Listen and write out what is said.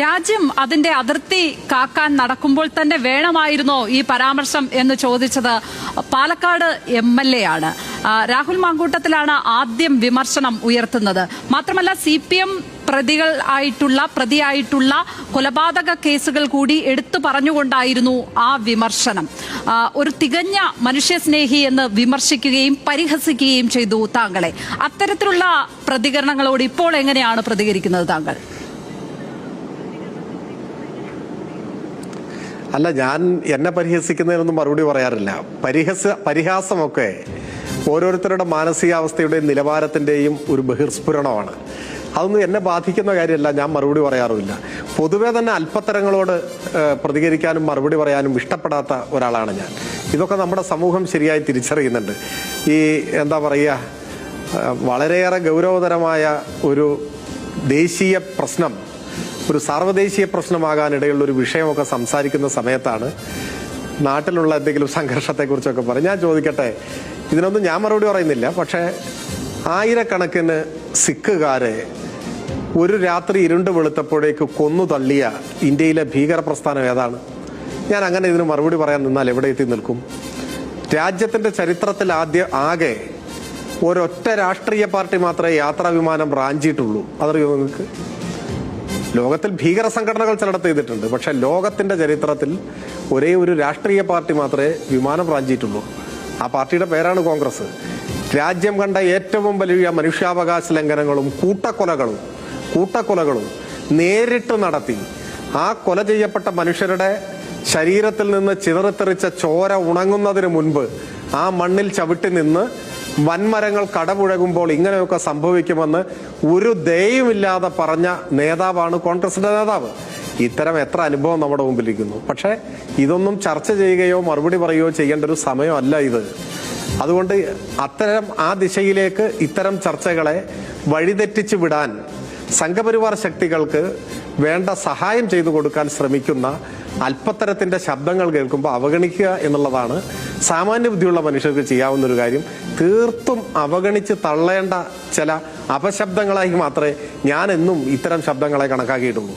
രാജ്യം അതിന്റെ അതിർത്തി കാക്കാൻ നടക്കുമ്പോൾ തന്നെ വേണമായിരുന്നോ ഈ പരാമർശം എന്ന് ചോദിച്ചത് പാലക്കാട് എം എൽ എ ആണ്. രാഹുൽ മാങ്കൂട്ടത്തിലാണ് ആദ്യം വിമർശനം ഉയർത്തുന്നത്. മാത്രമല്ല സി പി എം പ്രതികൾ ആയിട്ടുള്ള പ്രതിയായിട്ടുള്ള കൊലപാതക കേസുകൾ കൂടി എടുത്തു പറഞ്ഞുകൊണ്ടായിരുന്നു ആ വിമർശനം. ഒരു തികഞ്ഞ മനുഷ്യസ്നേഹി എന്ന് വിമർശിക്കുകയും പരിഹസിക്കുകയും ചെയ്തു താങ്കളെ. അത്തരത്തിലുള്ള പ്രതികരണങ്ങളോട് ഇപ്പോൾ എങ്ങനെയാണ് പ്രതികരിക്കുന്നത് താങ്കൾ? അല്ല ഞാൻ എന്നെ പരിഹസിക്കുന്നതിനൊന്നും മറുപടി പറയാറില്ല. പരിഹസ പരിഹാസമൊക്കെ ഓരോരുത്തരുടെ മാനസികാവസ്ഥയുടെയും നിലവാരത്തിന്റെയും ഒരു ബഹിർസ്ഫുരണമാണ്. അതൊന്നും എന്നെ ബാധിക്കുന്ന കാര്യമല്ല ഞാൻ മറുപടി പറയാറുമില്ല. പൊതുവെ തന്നെ അല്പത്തരങ്ങളോട് പ്രതികരിക്കാനും മറുപടി പറയാനും ഇഷ്ടപ്പെടാത്ത ഒരാളാണ് ഞാൻ. ഇതൊക്കെ നമ്മുടെ സമൂഹം ശരിയായി തിരിച്ചറിയുന്നുണ്ട്. ഈ എന്താ പറയുക വളരെയേറെ ഗൗരവതരമായ ഒരു ദേശീയ പ്രശ്നം ഒരു സാർവദേശീയ പ്രശ്നമാകാനിടയുള്ള ഒരു വിഷയമൊക്കെ സംസാരിക്കുന്ന സമയത്താണ് നാട്ടിലുള്ള എന്തെങ്കിലും സംഘർഷത്തെക്കുറിച്ചൊക്കെ പറയും ഞാൻ ചോദിക്കട്ടെ ഇതിനൊന്നും ഞാൻ മറുപടി പറയുന്നില്ല പക്ഷേ ആയിരക്കണക്കിന് സിഖുകാരെ ഒരു രാത്രി ഇരുണ്ട് വെളുത്തപ്പോഴേക്ക് കൊന്നു തള്ളിയ ഇന്ത്യയിലെ ഭീകര പ്രസ്ഥാനം ഏതാണ്? ഞാൻ അങ്ങനെ ഇതിന് മറുപടി പറയാൻ നിന്നാൽ എവിടെ എത്തി നിൽക്കും? രാജ്യത്തിന്റെ ചരിത്രത്തിൽ ആദ്യ ആകെ ഒരൊറ്റ രാഷ്ട്രീയ പാർട്ടി മാത്രമേ യാത്രാ വിമാനം റാഞ്ചിയിട്ടുള്ളൂ. അതറിയോ നിങ്ങൾക്ക്? ലോകത്തിൽ ഭീകര സംഘടനകൾ ചിലടത്ത് ചെയ്തിട്ടുണ്ട്. പക്ഷെ ലോകത്തിന്റെ ചരിത്രത്തിൽ ഒരേ ഒരു രാഷ്ട്രീയ പാർട്ടി മാത്രമേ വിമാനം പ്രാഞ്ചിയിട്ടുള്ളൂ ആ പാർട്ടിയുടെ പേരാണ് കോൺഗ്രസ്. രാജ്യം കണ്ട ഏറ്റവും വലിയ മനുഷ്യാവകാശ ലംഘനങ്ങളും കൂട്ടക്കൊലകളും കൂട്ടക്കൊലകളും നേരിട്ട് നടത്തി. ആ കൊല ചെയ്യപ്പെട്ട മനുഷ്യരുടെ ശരീരത്തിൽ നിന്ന് ചിതറിത്തെറിച്ച ചോര ഉണങ്ങുന്നതിന് മുൻപ് ആ മണ്ണിൽ ചവിട്ടി നിന്ന് വൻമരങ്ങൾ കടപുഴകുമ്പോൾ ഇങ്ങനെയൊക്കെ സംഭവിക്കുമെന്ന് ഒരു ദയവുമില്ലാതെ പറഞ്ഞ നേതാവാണ് കോൺഗ്രസിന്റെ നേതാവ്. ഇത്തരം എത്ര അനുഭവം നമ്മുടെ മുമ്പിലിരിക്കുന്നു. പക്ഷേ ഇതൊന്നും ചർച്ച ചെയ്യുകയോ മറുപടി പറയുകയോ ചെയ്യേണ്ട ഒരു സമയമല്ല ഇത്. അതുകൊണ്ട് അത്തരം ആ ദിശയിലേക്ക് ഇത്തരം ചർച്ചകളെ വഴിതെറ്റിച്ചു വിടാൻ സംഘപരിവാർ ശക്തികൾക്ക് വേണ്ട സഹായം ചെയ്തു കൊടുക്കാൻ ശ്രമിക്കുന്ന അല്പത്തരത്തിന്റെ ശബ്ദങ്ങൾ കേൾക്കുമ്പോൾ അവഗണിക്കുക എന്നുള്ളതാണ് സാമാന്യ ബുദ്ധിയുള്ള മനുഷ്യർക്ക് ചെയ്യാവുന്ന ഒരു കാര്യം. തീർത്തും അവഗണിച്ച് തള്ളേണ്ട ചില അപശബ്ദങ്ങളായി മാത്രമേ ഞാൻ എന്നും ഇത്തരം ശബ്ദങ്ങളെ കണക്കാക്കിയിട്ടുള്ളൂ.